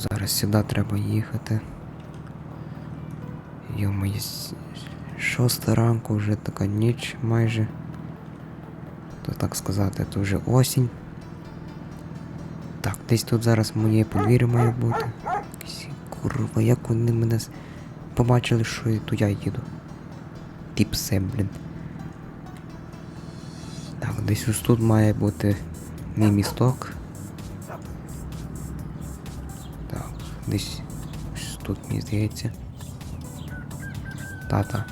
зараз сюди треба їхати. Йо-моє, шоста ранку, вже така ніч майже. То так сказати, то вже осінь. Так, десь тут зараз моє подвір'я має бути. Курва, як вони мене побачили, що то я їду. Ті пси, блін. Так, десь ось тут має бути мій місток. Десь тут, мені здається. Тата.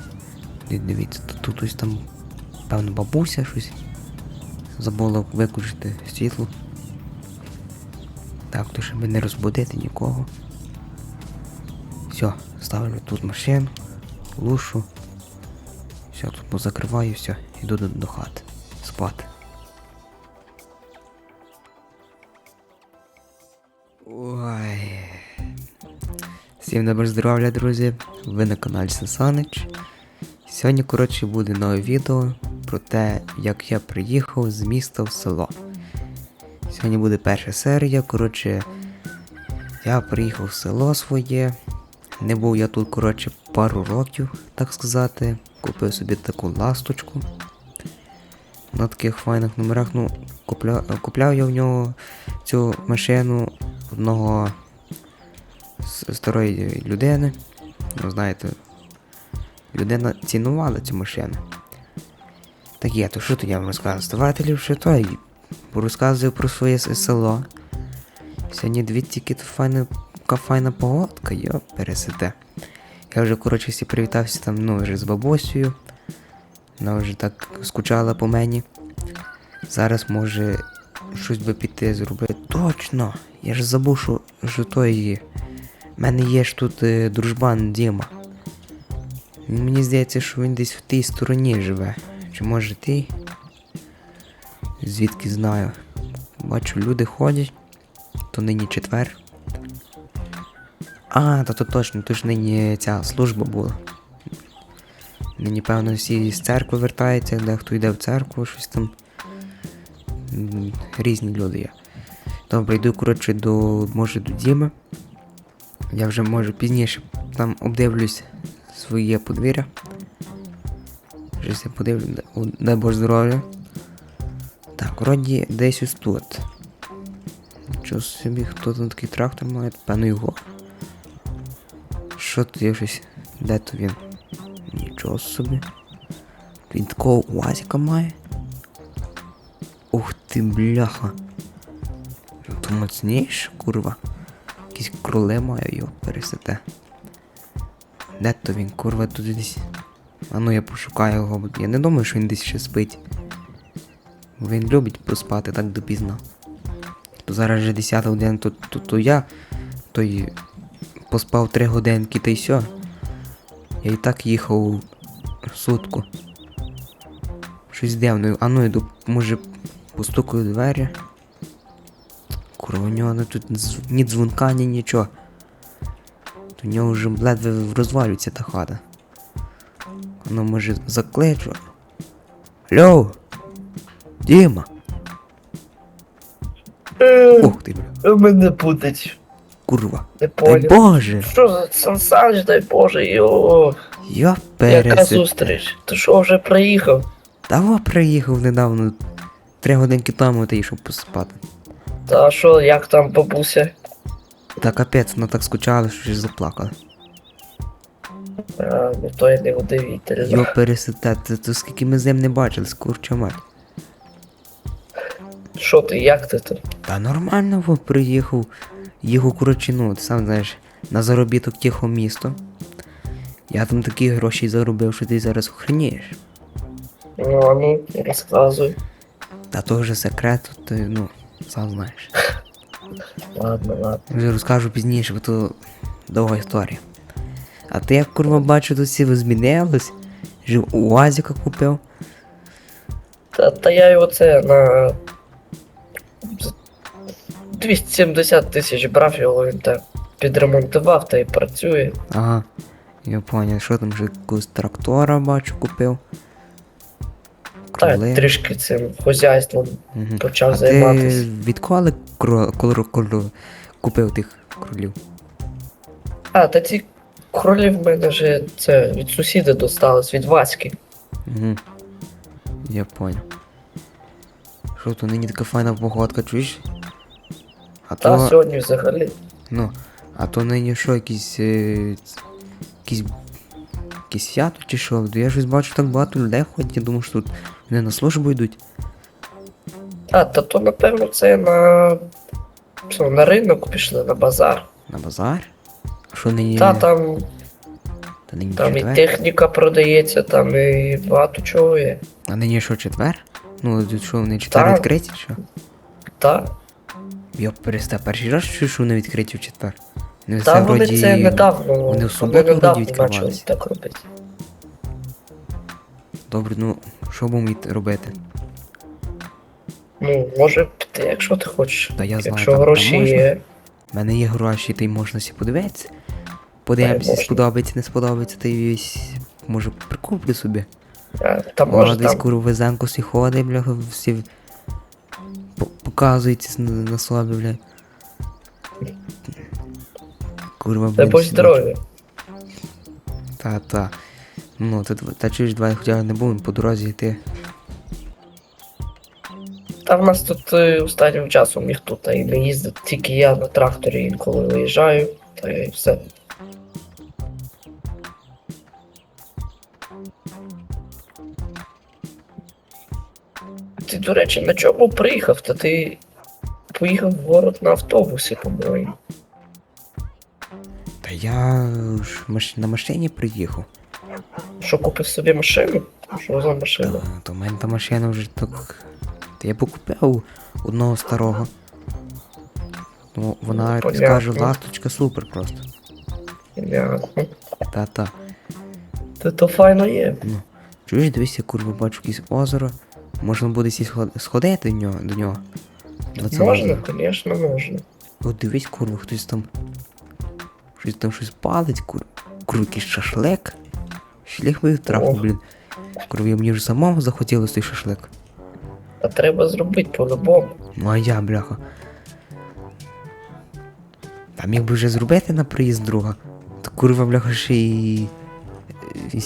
Дивіться, тут, ось там, певно, бабуся щось. Забула виключити світло. Так, то щоб не розбудити нікого. Все, ставлю тут машину, лушу. Все, тут позакриваю, все, йду до, до хати. Спати. Всім добре здоров'я, друзі. Ви на каналі Сасанич. Сьогодні, коротше, буде нове відео про те, як я приїхав з міста в село. Сьогодні буде перша серія. Коротше, я приїхав в село своє. Не був я тут, коротше, пару років, так сказати. Купив собі таку ласточку. На таких файних номерах. Ну, купля... купляв я в нього цю машину одного старої людини. Ну, знаєте, людина цінувала цю машину. Так є, то що то я вам розказую? Ставайте ліпше той. Розказую про своє село. Сьогодні дві тільки то файна, така файна погодка, йо, пересите. Я вже, коротше, всі привітався там, ну, вже з бабусею. Вона вже так скучала по мені. Зараз може щось би піти зробити. Точно! Я ж забув, що, що той. У мене є ж тут е, дружбан Діма. Мені здається, що він десь в тій стороні живе. Чи може ти? Звідки знаю. Бачу, люди ходять. То нині четвер. А, та то точно, то ж нині ця служба була. Нині, певно, всі з церкви вертаються, дехто йде в церкву, щось там. Різні люди є. Добре, йду, коротше, до. може до Діми. Я вже може пізніше там обдивлюсь своє подвір'я. Вже все подивлю, дай- Боже здоров'я. Так, вроді десь ось тут. Нічого собі, хто там такий трактор має, певно його. Що тут є щось? Де то він? Нічого собі. Він такого УАЗіка має. Ух ти, бляха. То моцніше, курва. Якісь кроли маю його пересете. Де то він, курва, тут десь. А ну я пошукаю його, я не думаю, що він десь ще спить. Він любить поспати так допізно. То зараз вже 10 година, то, то, то я той поспав 3 годинки та й все. Я і так їхав сутку. Щось дивно. А ну йду, може, постукаю двері. Курва, у нього ну, тут ні дзвонка, ні нічого. В нього вже ледве розвалюється та хата. Ну, може, закличу. Алло! Діма! Ух ти, бля, Мене путать. курва. Не Дай понял. Боже! Що за Сан Саныч, дай Боже, йо. Я Яка пересип. зустріч? Ти що вже приїхав? Давай приїхав недавно. Три годинки тому та йшов поспати. Та що, як там бабуся? Та капець, вона так скучала, що ж заплакала. А, ну то я не удивительно. Йо пересите, то, то скільки ми з ним не бачили, скурча мать. Що ти, як ти тут? Та нормально во приїхав. Його коротше, ну, ти сам знаєш, на заробіток тихо місто. Я там такі гроші заробив, що ти зараз охренієш. Ну, а ну, розказуй. Та то вже секрет, то ти, ну, сам знаєш. Ладно, ладно. Вже розкажу пізніше, бо то довга історія. А ти як курва бачу, тут всі ви змінились. Жив у Уазіка купив. Та, та я його це на 270 тисяч брав його, він так підремонтував та й працює. Ага. Я поняв, що там вже якогось трактора бачу купив. Коли? трішки цим хозяйством Мгм. почав А займатися. ти відколи кро... коли купив тих кролів? А, та ці кролі в мене вже це від сусіда досталось, від Васьки. Угу. Я понял. Що то нині така файна погодка, чуєш? А Та то, сьогодні взагалі. ну, а то нині що, якісь, е, якісь, якісь свято чи що? Я щось бачу так багато людей ходять, я думаю, що тут вони на службу йдуть. А, та то напевно це на. Що, на ринок пішли, на базар. На базар? А що нині? Та там, Та нині там і техніка продається, там і багато чого є. А нині що, четвер? Ну, тут що, вони четвер Так. відкриті, що? Та, Я перестав перший раз чую, що вони відкриті в четвер. Ну, та вони це недавно. вони в суботу вроді недавно так робити. Добре, ну що будемо робити? Ну, може піти, якщо ти хочеш. Та я знаю, Якщо там- там гроші можна. є. У мене є гроші, й можна сі подивитися. Подивимося, можна. сподобається, не сподобається, та й ось, може прикуплю собі. А, та О, може десь там. куру везенко всі ходить, бляха, всі по- показується на, на собі, бля. Курва. Боже всі здоров'я. Та, та. Ну, та, та чуєш, давай хоча не будемо по дорозі йти. Та в нас тут е, останнім часом ніхто та і не їздить, тільки я на тракторі інколи виїжджаю, та й все. Ти, до речі, на чому приїхав? Та ти поїхав в город на автобусі, по-моєму. Я ж маш... на машині приїхав. Що купив собі машину? Що за машина? Та, то в мене та машина вже так. Та я покупив одного старого. Ну, вона, як Понятно. скажу, ласточка супер просто. Понятно. Та-та. Та то файно є. Ну, чуєш, дивися, курва, бачу якесь озеро. Можна буде сі сходити до нього, до нього. До Можна, звісно, можна. От дивись, курва, хтось там. Щось там щось палить, кур. Курва, якийсь шашлик. Шліх би траху, блін. Курва, мені вже самому захотілося той шашлик. А треба зробити по-любому. Ну а я, бляха. Там міг би вже зробити на приїзд друга. То курва, бляха, ще й. і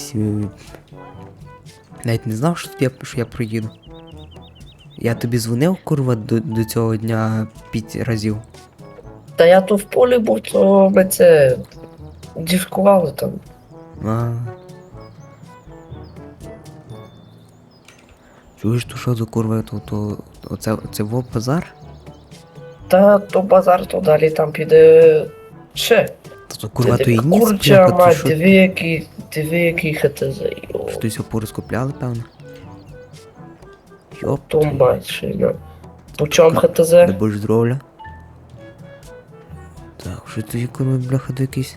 Навіть не знав, що я, що я приїду. Я тобі дзвонив, курва, до, до цього дня п'ять разів. Та я то в полі був, то ми це дівкували там. А. Чуєш, то що за курва, то, то оце, оце во базар? Та то базар, то далі там піде ще. То, то курва, то і ніс, Курча, то мать, що? диви який, диви який ХТЗ. Йо, Щось порозкупляли, певно. Йоп, то мать шина. По чому ХТЗ? Дай Боже здоров'я. Так, що тоді курва бляха до якийсь.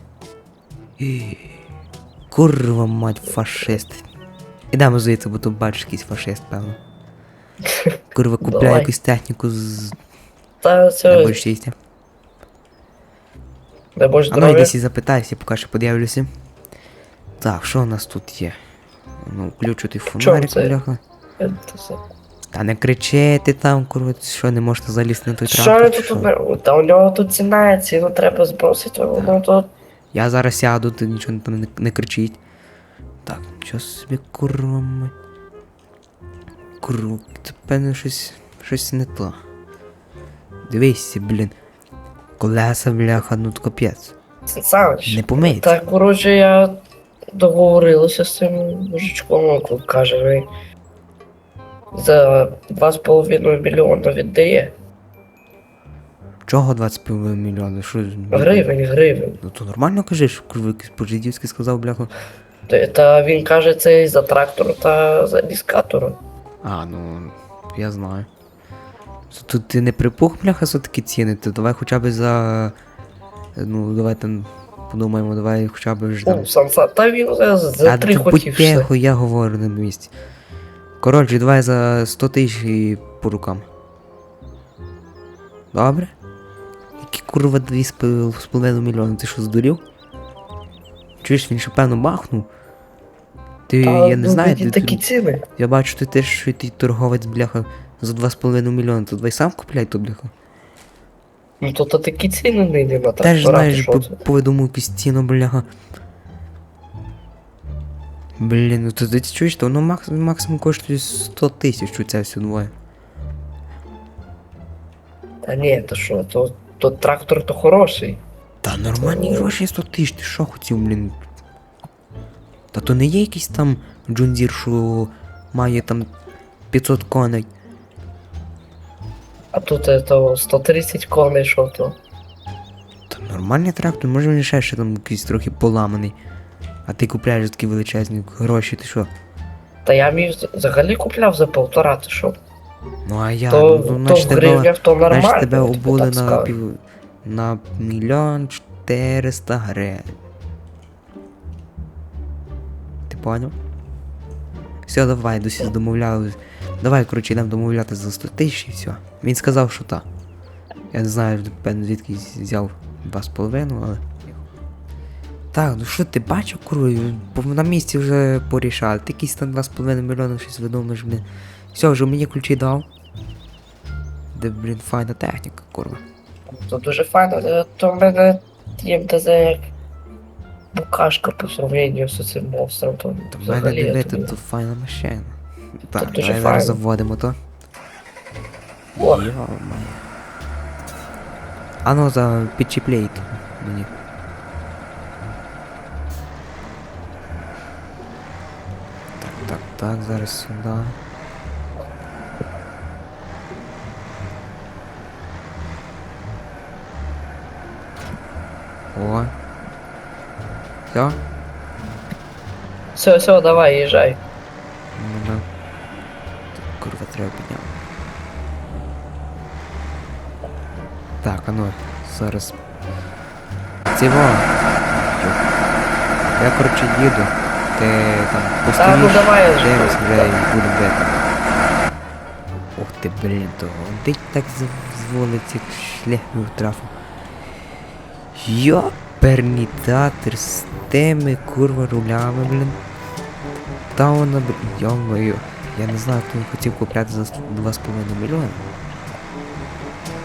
Курва мать, фашист. Ідемо звідси, бо тут бачиш якийсь фашист, певно. Курва купляє якусь техніку з Та це, Боже щастя. дай Боже А ну здоров'я. йдесь і запитайся, поки що подивлюся. Так, що у нас тут є? Ну, включу той фонарик, це? бляха. Та не кричи ти там, курва, що не можете залізти на той Що трактор? я чи тут що? Та у нього тут ціна, ціну треба збросити, а воно тут. Я зараз сяду, ти нічого там не, не кричіть. Так, що собі курва мать. Курва, це певно щось. щось не то. Дивись, блін. Колеса, бляха, ну капець. Саныч, Не помиється. Так, коротше, я договорилася з цим мужичком, він каже, він за 2,5 мільйона віддає. Чого 25 мільйони? Що? Гривень, гривень. Ну то нормально кажеш, курва, по-жидівськи сказав, бляха. Та- Та він каже, це і за трактор та за дискатора. А, ну, я знаю. Тут ти не припух, бляха, за такі ціни, то давай хоча б за. Ну, давай там подумаємо, давай хоча б ж там. Ну, сам сам. Та він за, за А, три хотів все. я говорю на місці. Коротше, давай за 100 тисяч і по рукам. Добре? Які курва 2,5 мільйони, ти що здурів? Чуєш, він ще певно бахнув? Ти Та, я не ну, знаю, ти, такі ти, ціни. я бачу, ти теж, що ти торговець, бляха, за 2,5 мільйони, то давай сам купляй ту бляха. Ну то, то такі ціни не йде Теж знаєш, що по, це? повідому якусь ціну, бляха. Блін, ну ти чуєш, то воно макс, максимум коштує 100 тисяч у це все двоє. Та ні, то що, то, то трактор то хороший. Та нормальні гроші 100 тисяч, ти що хотів, блін? Та то не є якийсь там джундір, що має там 500 коней. А тут то 130 коней, що то. Та нормальний трактор, може він ще ще там якийсь трохи поламаний. А ти купляєш такі величезні гроші, ти що? Та я мій взагалі купляв за полтора, ти що? Ну а я, то, ну, то в тебе, гривнях то нормально. значить тебе я тобі обули так на скажу. пів... на мільйон чотириста гривень. Ти поняв? Все, давай, досі домовляли. Давай, коротше, йдемо домовляти за 100 тисяч і все. Він сказав, що так. Я не знаю, певно, звідки взяв 2,5, але. Так, ну що ти бачив, курва, на місці вже порішали. Ти якісь там 2,5 мільйони щось видумаєш, блін. Все, вже мені ключі дав. Де, блін, файна техніка, курва. То дуже файно, е, то в мене МТЗ як букашка по сравненню з цим монстром, то в мене дивити, тут файна машина. Так, давай зараз заводимо то. О, Йо-моє. А ну за підчіпляй то мені. так, так, зараз сюди. О. Все? все, все, давай, їжджай. Ну, ну. Тут, Курва, треба підняти. Так, а ну, зараз. Цього. Я, коротше, їду. Ти там Та ну постоїш, давай дивись, вже і буду бити. Ух ти, блін, того. Ти так зволить, як шлях мій трафу. Йоперний театр з тими курва рулями, блін. Та вона, блін, йо-моє. Я не знаю, хто він хотів купляти за 2,5 мільйони.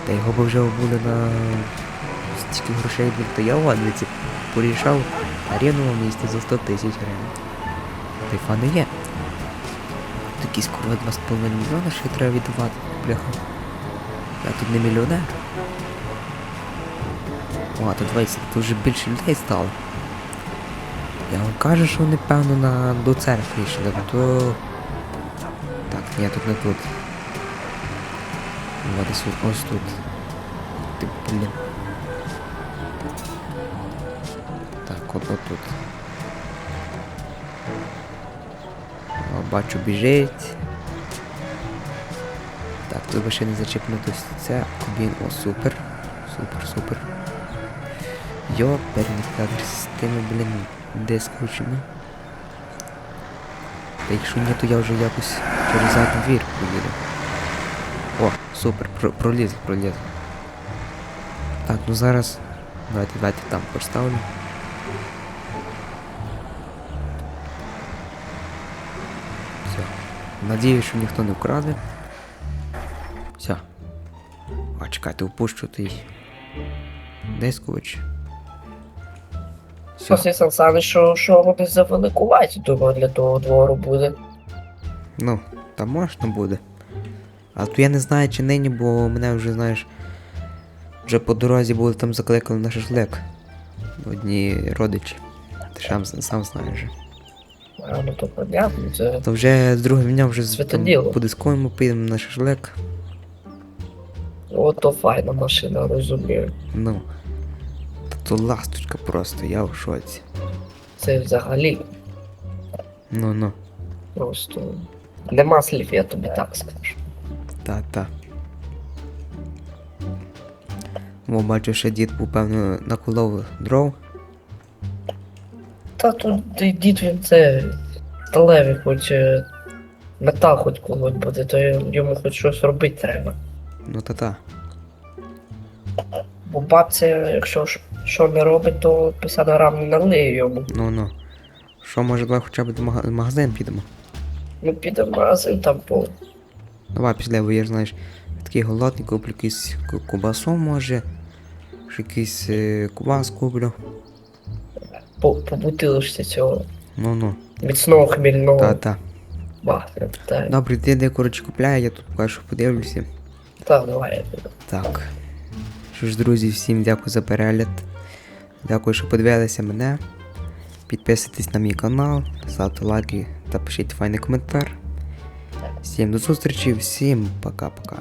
Та його б вже були на стільки грошей, блін, то я в Адліці порішав на рівному місці за 100 тисяч гривень. Фани є. Такі скоро 2,5 мільйони ще треба віддавати, бляха. Я тут не мільйонер. О, тут 20, тут вже більше людей стало. Я вам кажу, що вони певно на до церкви йшли, то. Так, ні, тут не тут. Вот ось, ось тут. Ти, блін. Так, от от тут. Бачу біжить. Так, тут би ще не зачепнути це. Кубін, о, супер. Супер, супер. Йоперний кадр з тими, блін, дискучими. Та якщо ні, то я вже якось через задній двір поїду. О, супер, про проліз, проліз. Так, ну зараз. Давайте, давайте там поставлю. Надіюсь, що ніхто не вкраде. Все. А чекайте, упущу той дискович. Все. Після Сан Санич, що, що вони завеликуваті, думаю, для того двору буде. Ну, там можна буде. А то я не знаю, чи нині, бо мене вже, знаєш, вже по дорозі були там закликали на шашлик. Одні родичі. Ти сам, сам знаєш. Ну то понятно, це То вже з другим днем вже там Святоділо. по дисковому підемо на шашлик. ото файна машина, розумію. Ну. Та то ласточка просто, я в шоці. Це взагалі Ну ну. просто нема слів, я тобі так скажу. Та-та. О, бачу, ще дід був, певно, наколов дров. Та тут дід він це сталевий, хоч е, метал хоч колоть буде, то йому хоч щось робити треба. Ну та-та. Бо бабця, якщо ж- що не робить, то 50 грам не налиє йому. Ну ну. Що, може, давай хоча б до мага- в магазин підемо? Ну підемо в магазин там по. Давай після, бо я ж знаєш, такий голодний, куплю якийсь ку- кубасу, може. Ще якийсь е, кубас куплю. По, по бутилочці цього Ну-ну. міцного хмільного. Та-та. Бахне, так. Добре, ти де, коротше, купляю, я тут поки що подивлюся. Так, давай. Так. Що ж, друзі, всім дякую за перегляд. Дякую, що подивилися мене. Підписуйтесь на мій канал, ставте лайки та пишіть файний коментар. Всім до зустрічі, всім пока-пока.